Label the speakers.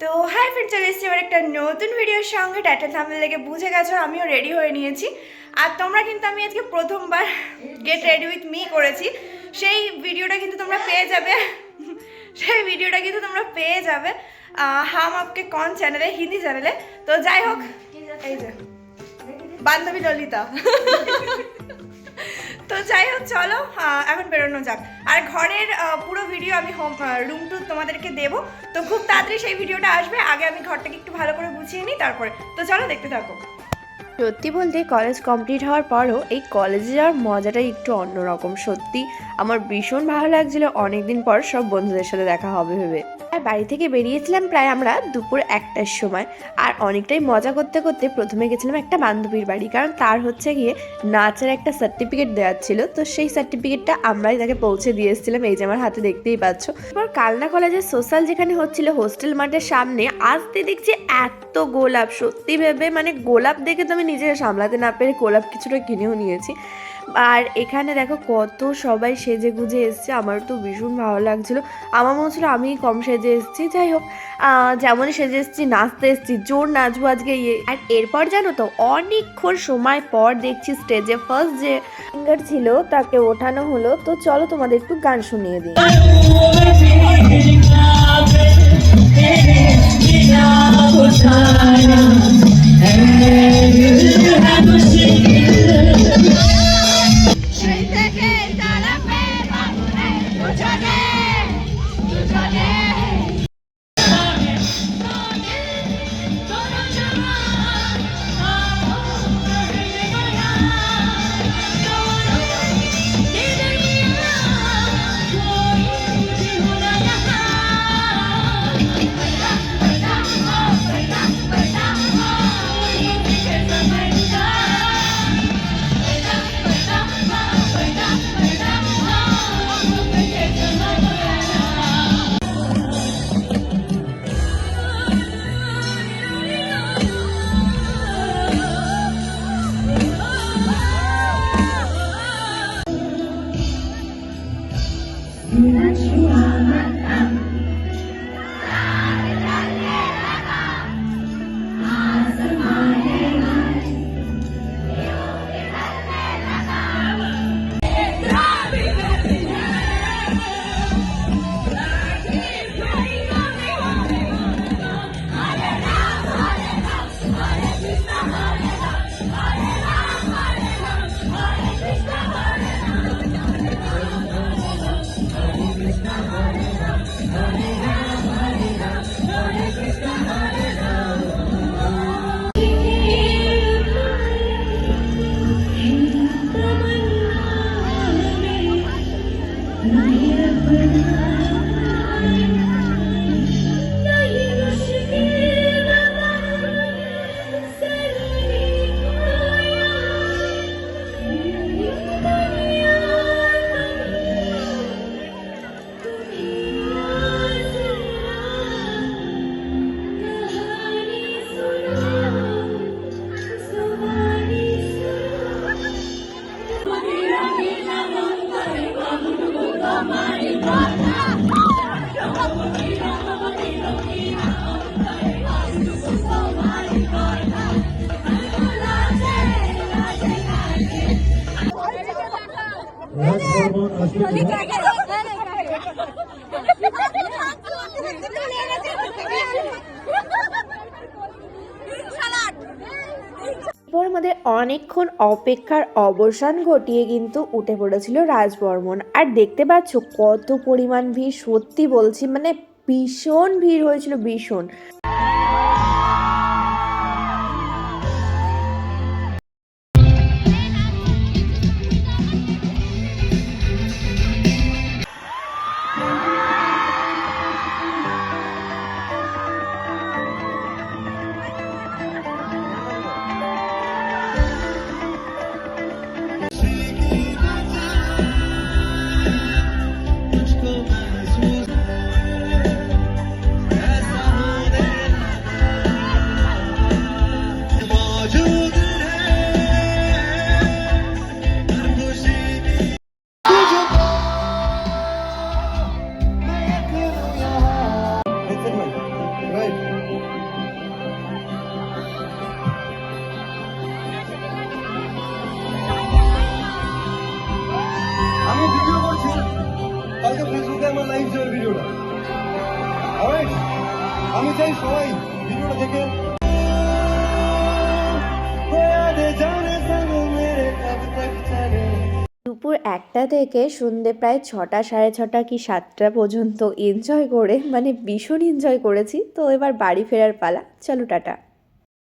Speaker 1: তো hi friend চলে এসেছি এবার একটা নতুন ভিডিওর সঙ্গে। টাইটেল থামলে লেগে বুঝে গেছো, আমিও রেডি হয়ে নিয়েছি। আর তোমরা কিন্তু আমি আজকে প্রথমবার গেট রেডি উইথ মি করেছি। সেই ভিডিওটা কিন্তু তোমরা পেয়ে যাবে। সেই ভিডিওটা কিন্তু তোমরা পেয়ে যাবে হাম আপকে কন চ্যানেলে হিন্দি চ্যানেলে তো যাই হোক, এই যে, বান্ধবী ললিতা। যাই হোক, চলো এখন বেরোনো যাক। আর ঘরের পুরো ভিডিও আমি হোম রুম টু তোমাদেরকে দেবো। তো খুব তাড়াতাড়ি সেই ভিডিওটা আসবে। আগে আমি ঘরটাকে একটু ভালো করে গুছিয়ে নিই, তারপরে। তো চলো, দেখতে থাকো।
Speaker 2: সত্যি বলতে কলেজ কমপ্লিট হওয়ার পরও এই কলেজে যাওয়ার মজাটাই একটু অন্যরকম, সত্যি। আমার ভীষণ ভালো লাগছিল, অনেকদিন পর সব বন্ধুদের সাথে দেখা হবে ভেবে। আর বাড়ি থেকে বেরিয়েছিলাম প্রায় আমরা দুপুর একটার সময়। আর অনেকটাই মজা করতে করতে প্রথমে গেছিলাম একটা বান্ধবীর বাড়ি, কারণ তার হচ্ছে গিয়ে নাচের একটা সার্টিফিকেট দেওয়ার ছিল। তো সেই সার্টিফিকেটটা আমরাই তাকে পৌঁছে দিয়ে এসেছিলাম, এই যে আমার হাতে দেখতেই পাচ্ছ। এবার কালনা কলেজের সোশ্যাল যেখানে হচ্ছিল হোস্টেল মাঠের সামনে, আসতে দেখছি এত গোলাপ। সত্যি ভেবে মানে গোলাপ দেখে তো আমি নিজে সামলাতে না পেরে গোলাপ কিছুটা কিনেও নিয়েছি। আর এখানে দেখো কত সবাই সেজে গুজে এসছে আমার তো ভীষণ ভালো লাগছিল। আমার মনে হচ্ছিল আমি কম সেজে এসেছি যাই হোক। আহ, যেমনই সেজে এসেছি নাচতে এসেছি জোর নাচবো আজকে ইয়ে। আর এরপর জানো তো অনেকক্ষণ সময় পর দেখছি স্টেজে ফার্স্ট যে সিঙ্গার ছিল তাকে ওঠানো হলো। তো চলো তোমাদের একটু গান শুনিয়ে দিই।
Speaker 3: রাজভবন আসবে
Speaker 2: আমাদের অনেকক্ষণ অপেক্ষার অবসান ঘটিয়ে কিন্তু উঠে পড়েছিল রাজবর্মন। আর দেখতে পাচ্ছ কত পরিমাণ ভিড়, সত্যি বলছি মানে ভীষণ ভিড় হয়েছিল, ভীষণ।
Speaker 3: আমি চাই সবাই ভিডিওটা দেখে।
Speaker 2: দুপুর একটা থেকে সন্ধে প্রায় ছটা, সাড়ে ছটা কি সাতটা পর্যন্ত এনজয় করে মানে ভীষণ এনজয় করেছি। তো এবার বাড়ি ফেরার পালা। চলো টাটা।